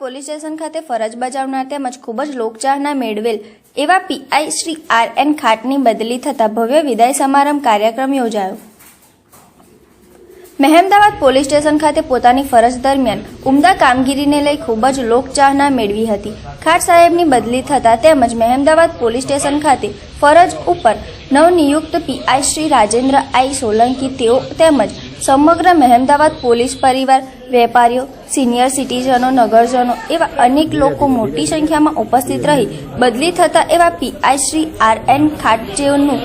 Police station ખાતે ફરજ બજાવનાર તેમજ ખૂબ જ લોકચાહના મેળવેલ એવા પીઆઈ શ્રી આર એન ખાટની બદલી થતા ભવ્ય વિદાય સમારંભ કાર્યક્રમ યોજાયો. મહેમદાવાદ પોલીસ સ્ટેશન ખાતે પોતાની ફરજ દરમિયાન ઉમદા કામગીરીને લઈ ખૂબ જ લોકચાહના મેળવી હતી. ખાટ સાહેબની બદલી થતાં તેમજ મહેમદાવાદ પોલીસ સ્ટેશન ખાતે ફરજ ઉપર નવનિયુક્ત પીઆઈ શ્રી રાજેન્દ્ર આઈ સોલંકી તેઓ તેમજ સમગ્ર મહેમદાવાદ પોલીસ પરિવાર, વેપારીઓ, સિનિયર સિટીઝનો, નગરજનો એવા અનેક લોકો મોટી સંખ્યામાં ઉપસ્થિત રહી બદલી થતા એવા પીઆઈ શ્રી આર એન ખાટજેવનું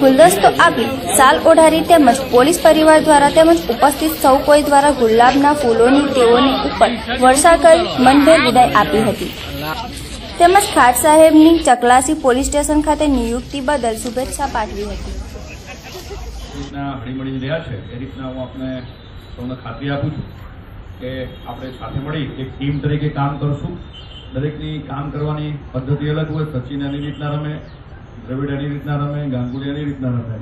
ગુલદસ્તો આપી સાલ ઓઢારી તેમજ પોલીસ પરિવાર દ્વારા તેમજ ઉપસ્થિત સૌ કોઈ દ્વારા ગુલાબના ફૂલોની તેઓની ઉપર વર્ષા કરી મનભેર વિદાય આપી હતી. તેમજ ખાટ સાહેબની ચકલાસી પોલીસ સ્ટેશન ખાતે નિયુક્તિ બદલ શુભેચ્છા પાઠવી હતી. રીતના હળીમળી રહ્યા છે, એ રીતના હું આપને સૌને ખાતરી આપું છું કે આપણે સાથે મળી એક ટીમ તરીકે કામ કરશું. દરેકની કામ કરવાની પદ્ધતિ અલગ હોય, સચિન એની રીતના રમે, દ્રવિડ એની રીતના રમે, ગાંગુલી એની રીતના રમે.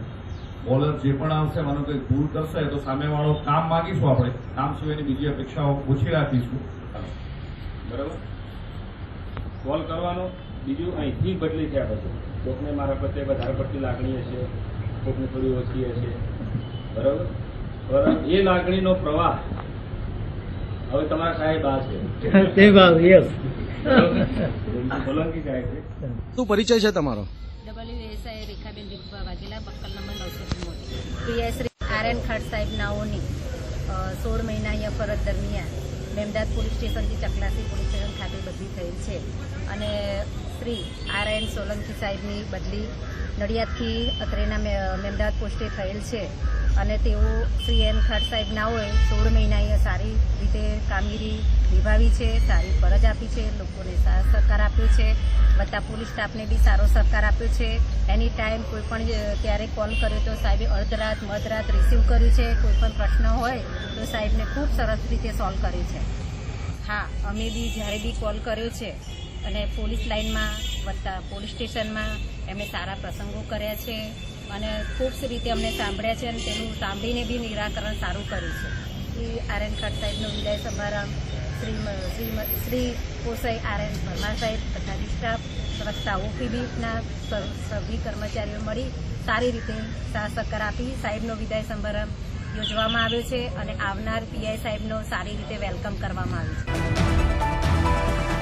બોલર જે પણ આવશે માનો કંઈ ભૂલ કરશે, તો સામેવાળો કામ માગીશું આપણે. કામ સિવાયની બીજી અપેક્ષાઓ ઓછી રાખીશું. બરાબર? કોલ કરવાનો બીજું અહીંથી બદલી થયા પછી. લોકોને મારા પ્રત્યે વધારે પડતી લાગણી હશે કોકને થોડી ઓછી હશે. બરાબર? બરાબર. એ લાગણીનો પ્રવાહ. હવે તમારા સાહેબ આ છે. તે ભાવ યસ સોલંકી સાહેબ છે. શું પરિચય છે તમારો? ડબલ્યુ એસઆઈ રેખાબેન દીપવા વાઘેલા બક્કલ નંબર નવસો આર એન સાહેબ નાઓની સોળ મહિના અહીંયા ફરજ દરમિયાન મેમદાદ પોલીસ સ્ટેશનથી ચકલાસી પોલીસ સ્ટેશન ખાતે બદલી થયેલ છે. અને શ્રી આર એન સોલંકી સાહેબની બદલી. નડિયાદથી અત્રેના મે- મેમદાદ પોસ્ટે થયેલ છે. અને તેઓ શ્રી એન ખાટ સાહેબ ના હોય, સોળ મહિના સારી રીતે કામગીરી નિભાવી છે, સારી ફરજ આપી છે, લોકોને સારો સહકાર આપ્યો છે. બધા પોલીસ સ્ટાફને બી સારો સહકાર આપ્યો છે. એની ટાઈમ કોઈ પણ ત્યારે કોલ કર્યો તો સાહેબે અર્ધરાત મધરાત રિસીવ કર્યું છે. કોઈ પણ પ્રશ્ન હોય તો સાહેબને ખૂબ સરસ રીતે સોલ્વ કર્યું છે. હા, અમે બી જ્યારે બી કોલ કર્યો છે અને પોલીસ લાઇનમાં વત્તા પોલીસ સ્ટેશનમાં એમણે સારા પ્રસંગો કર્યા છે અને ખૂબ રીતે અમને સાંભળ્યા છે અને તેનું સાંભળીને બી નિરાકરણ સારું કર્યું છે. શ્રી આર ખટ સાહેબનો વિદાય સમારંભ, શ્રી શ્રી પોસાઈ આર એન પરમાર સાહેબ તથા સ્ટાફ રસ્તા ઓપીબીના સભ્ય કર્મચારીઓ મળી સારી રીતે સહકાર આપી. સાહેબનો વિદાય સમારંભ યોજવામાં આવ્યો છે અને આવનાર પીઆઈ સાહેબનો સારી રીતે વેલકમ કરવામાં આવ્યું છે.